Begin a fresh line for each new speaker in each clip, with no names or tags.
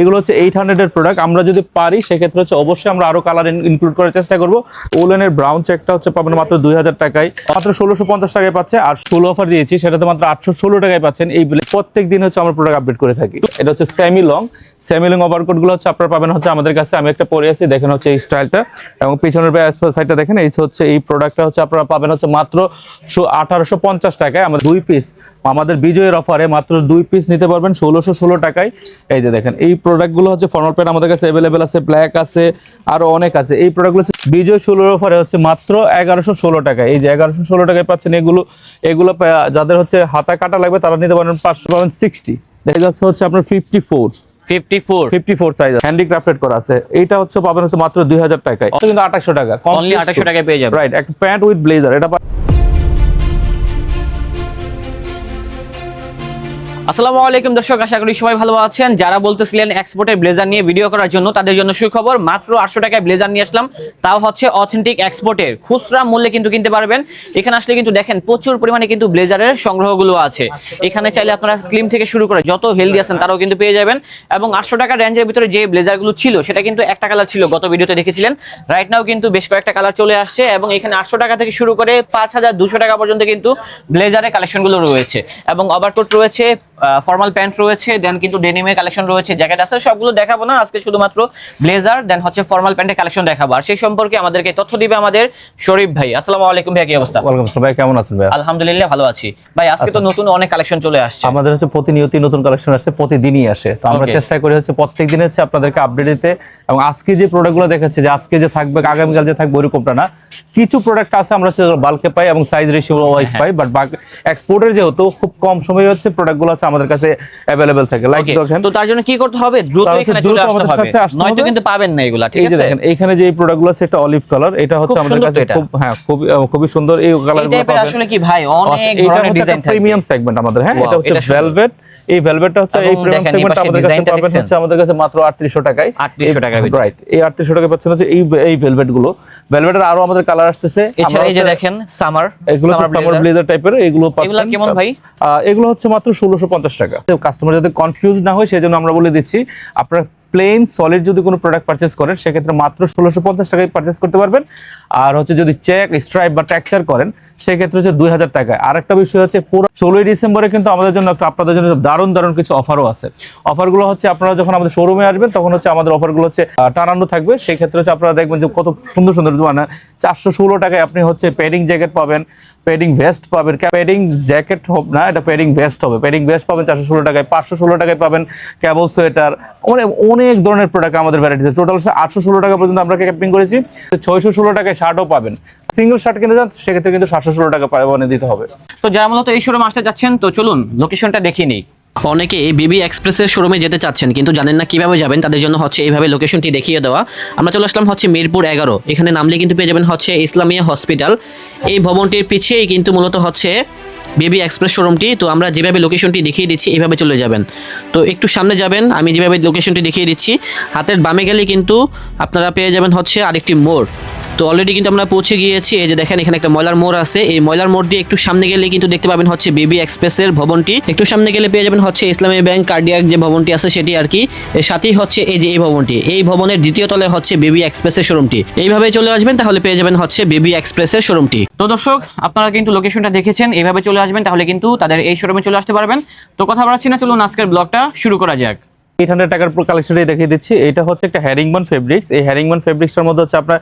এগুলো হচ্ছে এইট হান্ড্রেডের প্রোডাক্ট আমরা যদি পারি, সেক্ষেত্রে হচ্ছে অবশ্যই আমরা আরও কালার ইনক্লুড করার চেষ্টা করব। ওলেনের ব্রাউন চেকটা হচ্ছে পাবেন মাত্র দুই হাজার টাকায়। মাত্র ষোলোশো টাকায় পাচ্ছে, আর ষোলো অফার দিয়েছি, সেটাতে মাত্র আটশো ষোলো টাকায় পাচ্ছেন এই প্রত্যেক দিন হচ্ছে আমরা প্রোডাক্ট আপডেট করে থাকি। এটা হচ্ছে সেমি লং সেমি লং ওভারকোটগুলো হচ্ছে আপনারা পাবেন হচ্ছে আমাদের কাছে। আমি একটা পরে আছি, দেখেন হচ্ছে এই স্টাইলটা এবং পিছনের সাইডটা দেখেন, এই হচ্ছে এই প্রোডাক্টটা হচ্ছে আপনারা পাবেন হচ্ছে মাত্র আঠারোশো পঞ্চাশ টাকায়। আমাদের দুই পিস আমাদের বিজয়ের অফারে মাত্র দুই পিস নিতে পারবেন ষোলোশো ষোলো টাকায়। এই যে দেখেন, এই প্রোডাক্টগুলো হচ্ছে ফর্মাল প্যান্ট আমাদের কাছে অ্যাভেলেবেল আছে ব্ল্যাক আছে, আরও অনেক আছে। এই প্রোডাক্টগুলো হচ্ছে বিজয় ষোলোর অফারে হচ্ছে মাত্র এগারোশো ষোলো টাকায়। এই যে এগারোশো ষোলো টাকায় পাচ্ছেন এগুলো এগুলো যাদের হচ্ছে হাতা কাটা লাগবে তারা নিতে পারবেন পাঁচশো পাবেন সিক্সটি দেখা যাচ্ছে হচ্ছে আপনার fifty four
fifty four
fifty four size handicrafted করা আছে। এটা হচ্ছে পাবেন হচ্ছে মাত্র দুই হাজার টাকায়। কিন্তু 2800 টাকা।
অনলি 2800 টাকায় পেয়ে যাবেন।
রাইট একটা প্যান্ট উইথ ব্লেজার এটা
আসসালামু আলাইকুম দর্শক, আশা করি সবাই ভালো আছেন। যারা বলতেছিলেন এক্সপোর্টের ব্লেজার নিয়ে ভিডিও করার জন্য, তাদের জন্য সুখবর, মাত্র আটশো টাকায় ব্লেজার নিয়ে আসলাম। তাও হচ্ছে অথেন্টিক এক্সপোর্টের খুচরা মূল্যে কিন্তু কিনতে পারবেন। এখানে আসলে কিন্তু দেখেন, প্রচুর পরিমাণে কিন্তু ব্লেজারের সংগ্রহগুলো আছে। এখানে চাইলে আপনারা স্লিম থেকে শুরু করে যত হেলদি আছেন তারাও কিন্তু পেয়ে যাবেন। এবং আটশো টাকা রেঞ্জের ভিতরে যে ব্লেজারগুলো ছিল, সেটা কিন্তু একটা কালার ছিল, গত ভিডিওতে দেখেছিলেন। রাইট নাও কিন্তু বেশ কয়েকটা কালার চলে আসছে এবং এখানে আটশো টাকা থেকে শুরু করে পাঁচ হাজার দুশো টাকা পর্যন্ত কিন্তু ব্লেজারের কালেকশনগুলো রয়েছে। এবং ওভারকোট রয়েছে ফর্মাল প্যান্ট রয়েছে দেন কিন্তু ডেনিমের কালেকশন রয়েছে জ্যাকেট আছে সবগুলো দেখাবো না। আজকে শুধুমাত্র ব্লেজার দেন হচ্ছে ফর্মাল প্যান্টের কালেকশন দেখাবো। আর সেই সম্পর্কে আমাদেরকে তথ্য দিবে আমাদের শরীফ ভাই। আসসালামু আলাইকুম ভাই কি অবস্থা?
ওয়েলকাম ভাই কেমন আছেন ভাই
আলহামদুলিল্লাহ ভালো আছি। ভাই আজকে তো নতুন অনেক কালেকশন চলে আসছে।
আমাদের হচ্ছে প্রতিনিয়তই নতুন কালেকশন আসে প্রতিদিনই আসে। তো আমরা চেষ্টা করি হচ্ছে প্রত্যেক দিন হচ্ছে আপনাদেরকে আপডেট দিতে। এবং আজকে যে প্রোডাক্টগুলো দেখাচ্ছে যে আজকে যে থাকবে আগামীকাল যে থাকবে ওইরকমটা না। কিছু প্রোডাক্ট আছে আমরা হচ্ছে বাল্কে পাই এবং সাইজ রেশিও ওয়াইজ। পাই বাট এক্সপোর্টের যেহেতু খুব কম সময় হচ্ছে প্রোডাক্টগুলো হচ্ছে আমাদের কাছে অ্যাভেলেবেল থাকে। লাইক দেখেন
তো তার জন্য কি করতে হবে? দ্রুত এখানে চলে আসতে হবে। নয়তো কিন্তু পাবেন না এগুলা ঠিক আছে?
দেখেন এইখানে যে এই প্রোডাক্টগুলো আছে এটা অলিভ কালার এটা হচ্ছে আমাদের কাছে খুব হ্যাঁ খুবই খুবই সুন্দর। এই কালারগুলো পাবেন।
আসলে কি ভাই অনেক ধরনের ডিজাইন থাকবে।
প্রিমিয়াম সেগমেন্ট আমাদের হ্যাঁ? এটা হচ্ছে ভেলভেট এই ভেলভেটটা হচ্ছে এই প্রিমিয়াম সেগমেন্ট আমাদের কাছে পাবেন হচ্ছে আমাদের কাছে মাত্র 3800 টাকায়।
3800 টাকার ভিতরে।
রাইট এই 3800 টাকা পাচ্ছেন হচ্ছে এই এই ভেলভেটগুলো ভেলভেটের আরও আমাদের কালার আসতেছে।
এছাড়া এই যে দেখেন সামার
এগুলো সামার ব্লেজার টাইপের এগুলো পাচ্ছেন।
এগুলো কেমন ভাই?
এগুলো হচ্ছে মাত্র 1650 টাকা। কাস্টমার যাতে কনফিউজ না হয় সেই জন্য আমরা বলে দিচ্ছি আপনারা প্লেন সলিড যদি কোনো প্রোডাক্ট পারচেস করেন, সেক্ষেত্রে মাত্র ষোলোশো পঞ্চাশ টাকায় পারচেস করতে পারবেন। আর হচ্ছে যদি চেক স্ট্রাইপ বা ট্যাকচার করেন, সেক্ষেত্রে হচ্ছে দুই হাজার টাকায়। আর একটা বিষয় হচ্ছে পুরো ষোলোই ডিসেম্বরে কিন্তু আমাদের জন্য একটা আপনাদের জন্য দারুণ দারুণ কিছু অফারও আছে। অফারগুলো হচ্ছে আপনারা যখন আমাদের শোরুমে আসবেন, তখন হচ্ছে আমাদের অফারগুলো হচ্ছে টানানো থাকবে। সেই ক্ষেত্রে হচ্ছে আপনারা দেখবেন যে কত সুন্দর সুন্দর মানে চারশো ষোলো টাকায় আপনি হচ্ছে প্যাডিং জ্যাকেট পাবেন প্যাডিং ভেস্ট পাবেন। প্যাডিং জ্যাকেট হবে না, এটা প্যাডিং ভেস্ট হবে। প্যাডিং ভেস্ট পাবেন চারশো ষোলো টাকায়, পাঁচশো ষোলো টাকায় পাবেন। ক্যাবল সোয়েটার অনেক অনেক ধরনের প্রোডাক্ট আমাদের ভ্যারাইটি টোটাল আটশো ষোলো টাকা পর্যন্ত আমরা ক্যাপিং করেছি। ছয়শো ষোলো টাকায় শার্টও পাবেন। সিঙ্গেল শার্ট কিনে যান সেক্ষেত্রে কিন্তু সাতশো ষোলো টাকা মানে দিতে হবে।
তো যারা মূলত এই শোরুম আসতে যাচ্ছেন তো চলুন লোকেশনটা দেখিয়ে নিই।
অনেকে বিবি এক্সপ্রেসের শোরুমে যেতে চাচ্ছেন কিন্তু জানেন না কীভাবে যাবেন তাদের জন্য হচ্ছে এইভাবে লোকেশনটি দেখিয়ে দেওয়া। আমরা চলে আসলাম হচ্ছে মিরপুর এগারো। এখানে নামলে কিন্তু পেয়ে যাবেন হচ্ছে ইসলামিয়া হসপিটাল এই ভবনটির পিছিয়েই কিন্তু মূলত হচ্ছে বেবি এক্সপ্রেস শোরুমটি, তো আমরা যেভাবে লোকেশনটি দেখিয়ে দিচ্ছি এইভাবে চলে যাবেন। তো একটু সামনে যাবেন, আমি যেভাবে লোকেশনটি দেখিয়ে দিচ্ছি, হাতের বামে গেলে কিন্তু আপনারা পেয়ে যাবেন হচ্ছে আরেকটি মোড়। তো অলরেডি কিন্তু আমরা পৌঁছে গিয়েছি। এই যে দেখেন, এখানে একটা ময়লার মোড় আছে। এই ময়লার মোড় দিয়ে একটু সামনে গেলে কিন্তু দেখতে পাবেন হচ্ছে বেবি এক্সপ্রেসের ভবনটি। একটু সামনে গেলে পেয়ে যাবেন হচ্ছে ইসলামী ব্যাংক কার্ডিয়াক যে ভবনটি আছে, সেটি আর কি। এর সাথেই হচ্ছে এই যে এই ভবনটি। এই ভবনের দ্বিতীয় তলে হচ্ছে বেবি এক্সপ্রেসের শোরুমটি। এইভাবে চলে আসবেন, তাহলে পেয়ে যাবেন হচ্ছে বেবি এক্সপ্রেসের শোরুমটি।
তো দর্শক, আপনারা কিন্তু লোকেশনটা দেখেছেন, এইভাবে চলে আসবেন, তাহলে কিন্তু তাদের এই শোরুমে চলে আসতে পারবেন। তো কথা বাড়াচ্ছি না, চলুন আজকের ব্লগটা শুরু করা যাক।
এইট হান্ড্রেড টাকার কালেকশনটাই দেখিয়ে দিচ্ছি। এটা হচ্ছে একটা হ্যারিংবন ফেব্রিক্স এই হ্যারিংবন ফেব্রিক্সটার মধ্যে হচ্ছে আপনার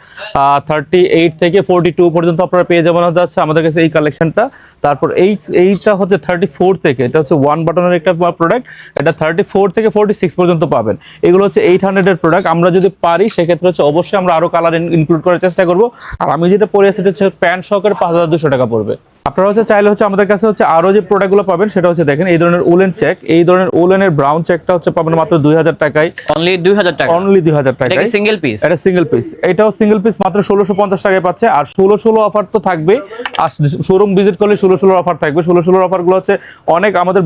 থার্টি এইট থেকে ফোর্টি টু পর্যন্ত আপনারা পেয়ে যাবেন হচ্ছে হচ্ছে আমাদের কাছে এই কালেকশনটা তারপর এই, এইটা হচ্ছে থার্টি ফোর থেকে। এটা হচ্ছে ওয়ান বাটনের একটা প্রোডাক্ট এটা থার্টি ফোর থেকে ফোর্টি সিক্স পর্যন্ত পাবেন। এগুলো হচ্ছে এইট হান্ড্রেডের প্রোডাক্ট আমরা যদি পারি, সেক্ষেত্রে হচ্ছে অবশ্যই আমরা আরও কালার ইনক্লুড করার চেষ্টা করব। আর আমি যেটা পরে আছি সেটা হচ্ছে প্যান্ট সহকারে পাঁচ হাজার দুশো টাকা পড়বে। আপনারা হচ্ছে চাইলে হচ্ছে আমাদের কাছে হচ্ছে আরও যে প্রোডাক্টগুলো পাবেন সেটা হচ্ছে দেখেন এই ধরনের উলেন চেক এই ধরনের উলেনের ব্রাউন চেকটা হচ্ছে পাবেন মাত্র দুই হাজার টাকায়।
অনলি দুই হাজার টাকা।
অনলি দুই হাজার
এটা সিঙ্গেল পিস
এটা সিঙ্গেল পিস এটাও সিঙ্গেল পিস মাত্র ষোলোশো পঞ্চাশ টাকায় পাচ্ছে। আর ষোলো ষোলো অফার তো থাকবে আর শোরুম ভিজিট করলে ষোলো ষোলোর অফার থাকবে। ষোলো ষোলোর অফারগুলো হচ্ছে অনেক আমাদের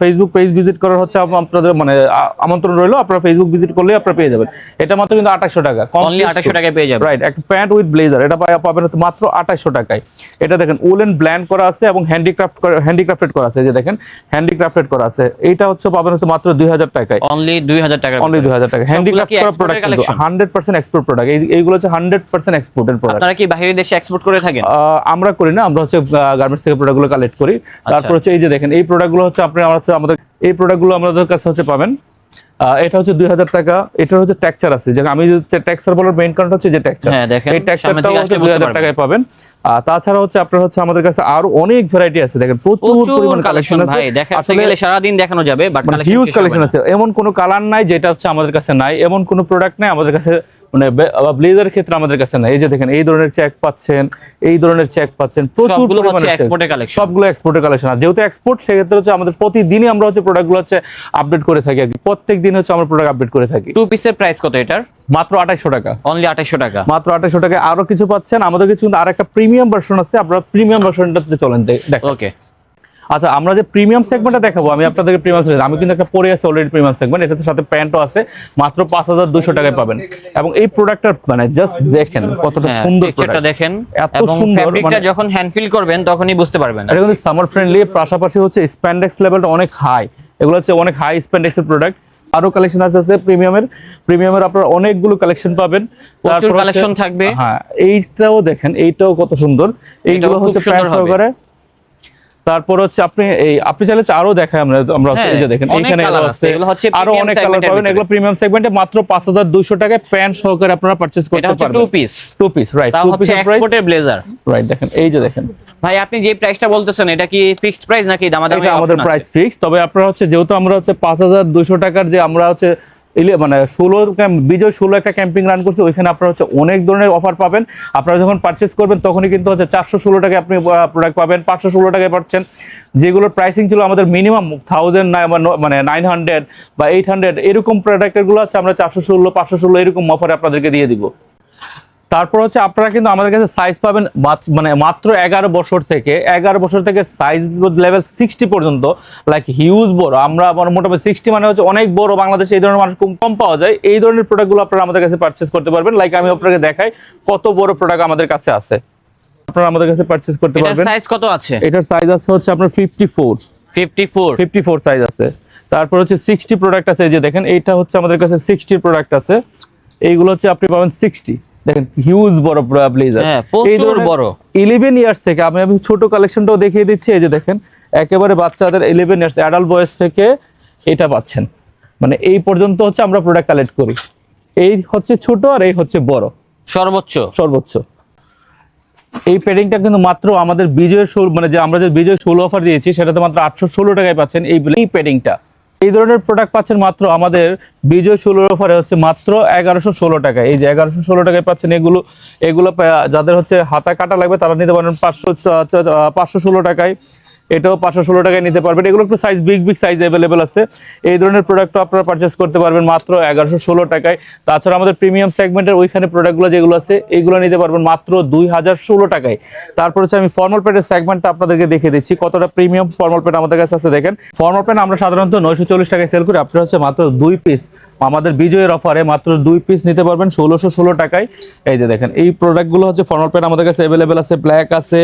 ফেসবুক পেজ ভিজিট করার হচ্ছে আপনাদের মানে আমন্ত্রণ রইল। আপনারা ফেসবুক ভিজিট করলে আপনারা পেয়ে যাবেন। এটা মাত্র কিন্তু আঠাশশো টাকা।
Only 2800 টাকায় পেয়ে যাবেন।
রাইট একটা প্যান্ট উইথ ব্লেজার এটা পাবেন মাত্র আঠাশশো টাকায়। এটা দেখেন উলেন ব্ল্যান্ড প্যান করা আছে এবং হ্যান্ডিক্রাফট হ্যান্ডিক্রাফটেড করা আছে এই যে দেখেন হ্যান্ডিক্রাফটেড করা আছে। এইটা হচ্ছে পাবেন হচ্ছে মাত্র দুই হাজার টাকায়।
অনলি দুই হাজার টাকা
অনলি দুই হাজার টাকা। হ্যান্ডিক্রাফট করা product
collection?
Hundred percent export product এইগুলো হচ্ছে হান্ড্রেড পার্সেন্ট এক্সপোর্টের প্রোডাক্ট
আপনারা কি বাইরের দেশে এক্সপোর্ট করে থাকেন?
আমরা করি না আমরা হচ্ছে গার্মেন্টস থেকে প্রোডাক্টগুলো কালেক্ট করি।
আচ্ছা।
তারপর হচ্ছে এই যে দেখেন এই প্রোডাক্টগুলো হচ্ছে আপনি আমার হচ্ছে আমাদের এই প্রোডাক্টগুলো আমাদের কাছে হচ্ছে পাবেন এটা হচ্ছে দুই হাজার টাকা। এটা হচ্ছে ট্যাকচার আছে। যে আমি ট্যাক্সার বলার মেইন কারণ হচ্ছে যে ট্যাকচার
হ্যাঁ, দেখেন,
এই
থেকে
হচ্ছে দুই হাজার টাকায় পাবেন। আর তাছাড়া হচ্ছে আপনার হচ্ছে আমাদের কাছে আরও অনেক ভ্যারাইটি আছে। দেখেন প্রচুর পরিমাণ
কালেকশন
আছে। আসলে
গেলে সারাদিন দেখানো যাবে বাট
হিউজ কালেকশন আছে। এমন কোনো কালার নাই যেটা হচ্ছে আমাদের কাছে নাই। এমন কোনো প্রোডাক্ট নাই আমাদের কাছে মানে ব্লেজারের ক্ষেত্রে আমাদের কাছে নাই। এই যে দেখেন এই ধরনের চেক পাচ্ছেন এই ধরনের চেক পাচ্ছেন প্রচুর
সবগুলো। এক্সপোর্টের কালেকশন
আর যেহেতু এক্সপোর্ট সেক্ষেত্রে হচ্ছে আমাদের প্রতিদিনই আমরা হচ্ছে প্রোডাক্টগুলো হচ্ছে আপডেট করে থাকি আর কি। প্রত্যেক দিন হচ্ছে আমরা প্রোডাক্ট আপডেট করে থাকি।
টু পিসের প্রাইস কত এটার?
মাত্র আঠাইশশো টাকা।
অনলি আঠাইশশো টাকা।
মাত্র আঠাইশশো টাকা আরও কিছু পাচ্ছেন। আমাদের কিছু কিন্তু আর একটা প্রিমিয়াম ভার্সন আছে। আপনারা প্রিমিয়াম ভার্সনটাতে চলেন দেখেন।
ওকে
আচ্ছা আমরা যে প্রিমিয়াম সেগমেন্টটা দেখাবো আমি আপনাদেরকে প্রিমিয়াম সেগমেন্ট আমি কিন্তু একটা পরে আছে অলরেডি প্রিমিয়াম সেগমেন্ট এটাতে সাথে প্যান্টও আছে মাত্র পাঁচ হাজার দুশো টাকায় পাবেন। এবং এই প্রোডাক্টটা মানে জাস্ট দেখেন কতটা
হ্যাঁ
সুন্দর
পিকচারটা
প্রোডাক্ট
দেখেন
এত সুন্দর,
ফ্যাব্রিকটা
মানে-
যখন হ্যান্ড ফিল করবেন তখনই বুঝতে পারবেন।
এটা কিন্তু সামার ফ্রেন্ডলি পাশাপাশি হচ্ছে স্প্যান্ডেক্স লেভেলটা অনেক হাই এগুলো হচ্ছে অনেক হাই স্প্যান্ডেক্সের প্রোডাক্ট আরও কালেকশন আছে আছে প্রিমিয়ামের প্রিমিয়ামের আপনারা অনেকগুলো কালেকশন পাবেন।
প্রচুর collection থাকবে।
হ্যাঁ এইটাও দেখেন এইটাও কত সুন্দর। এইগুলো হচ্ছে প্যান্ট সহকারে তারপর হচ্ছে আপনি এই আপনি চাইলে আরও দেখাই আমরা আমরা
হ্যাঁ,
এই যে দেখেন আরও
আছে। হচ্ছে আরও
অনেক কালার পাবেন। এগুলো প্রিমিয়াম সেগমেন্টে মাত্র পাঁচ হাজার দুইশো টাকায় প্যান্ট সহকারে আপনারা পারচেস
এটা
করতে
হচ্ছে
পারবেন।
Two piece
two piece right two
হচ্ছে
প্রাইস
এক্সপোর্টের ব্লেজার
রাইট দেখেন এই যে দেখেন।
ভাই আপনি যে প্রাইসটা বলতেছেন এটা কি ফিক্সড প্রাইস নাকি দামাদামি
এটা আমাদের প্রাইস ফিক্স তবে আপনারা হচ্ছে যেহেতু আমরা হচ্ছে পাঁচ হাজার দুইশো টাকার যে আমরা হচ্ছে মানে ষোলো বিজয় ষোলো একটা ক্যাম্পিং রান করছে, ওইখানে আপনারা হচ্ছে অনেক ধরনের অফার পাবেন। আপনারা যখন পারচেস করবেন, তখনই কিন্তু হচ্ছে চারশো ষোলো টাকায় আপনি প্রোডাক্ট পাবেন, পাঁচশো ষোলো টাকায় পাচ্ছেন। যেগুলোর প্রাইসিং ছিল আমাদের মিনিমাম থাউজেন্ড মানে নাইন হান্ড্রেড বা এইট হান্ড্রেড এরকম প্রোডাক্টেরগুলো আছে, আমরা চারশো ষোলো, পাঁচশো ষোলো এরকম অফারে আপনাদেরকে দিয়ে দিব। তারপর হচ্ছে আপনারা কিন্তু আমাদের কাছে সাইজ পাবেন মানে মাত্র এগারো বছর থেকে এগারো বছর থেকে সাইজ লেভেল সিক্সটি পর্যন্ত লাইক হিউজ বড়। আমরা আমার মোটামুটি সিক্সটি মানে হচ্ছে অনেক বড় বাংলাদেশে এই ধরনের মানুষ কম পাওয়া যায়। এই ধরনের প্রোডাক্টগুলো আপনারা আমাদের কাছে পারচেস করতে পারবেন। লাইক আমি আপনাকে দেখাই কত বড় প্রোডাক্ট আমাদের কাছে আছে। আপনারা আমাদের কাছে পারচেস করতে পারবেন।
সাইজ কত আছে?
এটার সাইজ আছে হচ্ছে আপনার fifty four
54
fifty four size আছে। তারপর হচ্ছে সিক্সটি প্রোডাক্ট আছে এই যে দেখেন এইটা হচ্ছে আমাদের কাছে সিক্সটি প্রোডাক্ট আছে। এইগুলো হচ্ছে আপনি পাবেন সিক্সটি দেখেন হিউজ বড় ব্লেজার
হ্যাঁ, প্রচুর বড়।
ইলেভেন ইয়ার্স থেকে আমি আমি ছোট কালেকশনটাও দেখিয়ে দিচ্ছি এই যে দেখেন একেবারে বাচ্চাদের ইলেভেন ইয়ার্স অ্যাডাল্ট বয়স থেকে এটা পাচ্ছেন। মানে এই পর্যন্ত হচ্ছে আমরা প্রোডাক্ট কালেক্ট করি। এই হচ্ছে ছোট আর এই হচ্ছে বড়।
সর্বোচ্চ।
সর্বোচ্চ। এই প্যাডিংটা কিন্তু মাত্র আমাদের বিজয়ের ষোল মানে যে আমরা যে বিজয় ষোলো অফার দিয়েছি সেটাতে মাত্র আটশো ষোলো টাকায় পাচ্ছেন এই এই প্যাডিংটা এই ধরনের প্রোডাক্ট পাচ্ছেন মাত্র আমাদের বিজয় ষোলোর অফারে হচ্ছে মাত্র এগারোশো ষোলো টাকা এই যে এগারোশো ষোলো টাকায় পাচ্ছেন এগুলো এগুলো যাদের হচ্ছে হাতা কাটা লাগবে তারা নিতে পারেন পাঁচশো পাঁচশো ষোলো টাকায়। এটাও পাঁচশো ষোলো টাকায় নিতে পারবেন। এগুলো একটু size big big size available আছে। এই ধরনের প্রোডাক্টও আপনারা পারচেস করতে পারবেন মাত্র এগারোশো ষোলো টাকায়। তাছাড়া আমাদের প্রিমিয়াম সেগমেন্টের ওইখানে প্রোডাক্টগুলো যেগুলো আছে এইগুলো নিতে পারবেন মাত্র দুই হাজার ষোলো টাকায়। তারপর হচ্ছে আমি ফর্মাল প্যান্টের সেগমেন্টটা আপনাদেরকে দেখে দিচ্ছি। কতটা প্রিমিয়াম ফর্মাল প্যান্ট আমাদের কাছে আছে দেখেন। ফর্মাল প্যান্ট আমরা সাধারণত নয়শো চল্লিশ টাকায় সেল করি। আপনারা হচ্ছে মাত্র দুই পিস আমাদের বিজয়ের অফারে মাত্র দুই পিস নিতে পারবেন ষোলোশো ষোলো টাকায়। এই যে দেখেন, এই প্রোডাক্টগুলো হচ্ছে ফর্মাল প্যান্ট আমাদের কাছে অ্যাভেলেবেল আছে। ব্ল্যাক আছে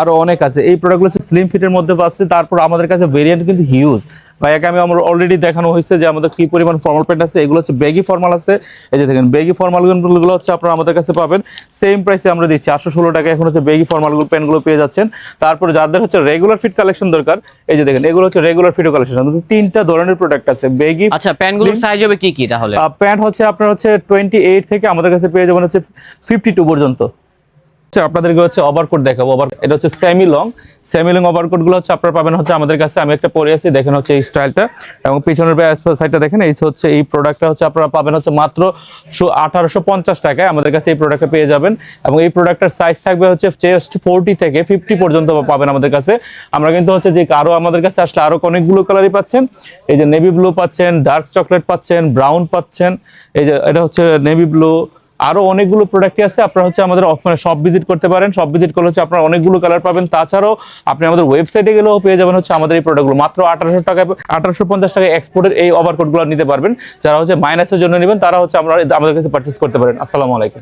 আরও অনেক আছে। এই প্রোডাক্টগুলো হচ্ছে স্লিম ফিটের মধ্যে পাচ্ছে তারপর আমাদের কাছে ভেরিয়েন্ট কিন্তু হিউজ ভাইয়াকে আমি আমার অলরেডি দেখানো হয়েছে যে আমাদের কি পরিমাণ ফর্মাল প্যান্ট আছে এগুলো হচ্ছে বেগি ফর্মাল আছে। এই যে দেখেন বেগি ফর্মালগুলো হচ্ছে আপনারা আমাদের কাছে পাবেন। সেম প্রাইসে আমরা দিচ্ছি আটশো ষোলো টাকা এখন হচ্ছে বেগি ফর্মাল প্যান্টগুলো পেয়ে যাচ্ছেন। তারপর যাদের হচ্ছে রেগুলার ফিট কালেকশন দরকার এই যে দেখেন এগুলো হচ্ছে রেগুলার ফিট কালেকশন তিনটা ধরনের প্রোডাক্ট আছে বেগি
আচ্ছা প্যান্টগুলোর সাইজ হবে কি কি তাহলে?
প্যান্ট হচ্ছে আপনার হচ্ছে টোয়েন্টি এইট থেকে আমাদের কাছে পেয়ে যাবেন হচ্ছে ফিফটি টু পর্যন্ত। আপনাদেরকে হচ্ছে ওভারকোট দেখাবো। ওভার এটা হচ্ছে সেমি লং সেমি লং ওভারকোটগুলো হচ্ছে আপনারা পাবেন হচ্ছে আমাদের কাছে। আমি একটা পরে আছি, দেখেন হচ্ছে এই স্টাইলটা এবং পিছনের সাইডটা দেখেন, এই হচ্ছে এই প্রোডাক্টটা হচ্ছে আপনারা পাবেন হচ্ছে মাত্র আঠারোশো পঞ্চাশ টাকায়। আমাদের কাছে এই প্রোডাক্টটা পেয়ে যাবেন। এবং এই প্রোডাক্টের সাইজ থাকবে হচ্ছে চেস্ট ফোরটি থেকে ফিফটি পর্যন্ত পাবেন আমাদের কাছে। আমরা কিন্তু হচ্ছে যে আরও আমাদের কাছে আসলে আরও অনেকগুলো কালারই পাচ্ছেন। এই যে নেভি ব্লু পাচ্ছেন ডার্ক চকলেট পাচ্ছেন ব্রাউন পাচ্ছেন। এই যে এটা হচ্ছে নেভি ব্লু আরও অনেকগুলো প্রোডাক্টই আছে, আপনারা হচ্ছে আমাদের অফ- সব ভিজিট করতে পারেন। সব ভিজিট করলে হচ্ছে আপনারা অনেকগুলো কালার পাবেন। তাছাড়াও আপনি আমাদের ওয়েবসাইটে গেলেও পেয়ে যাবেন হচ্ছে আমাদের এই প্রোডাক্টগুলো মাত্র আঠারোশো টাকা, আঠারোশো পঞ্চাশ টাকা এক্সপোর্টের এই ওভারকোটগুলো নিতে পারবেন। যারা হচ্ছে মাইনাসের জন্য নেবেন, তারা হচ্ছে আমরা আমাদের কাছে পারচেস করতে পারেন। আসসালামু আলাইকুম।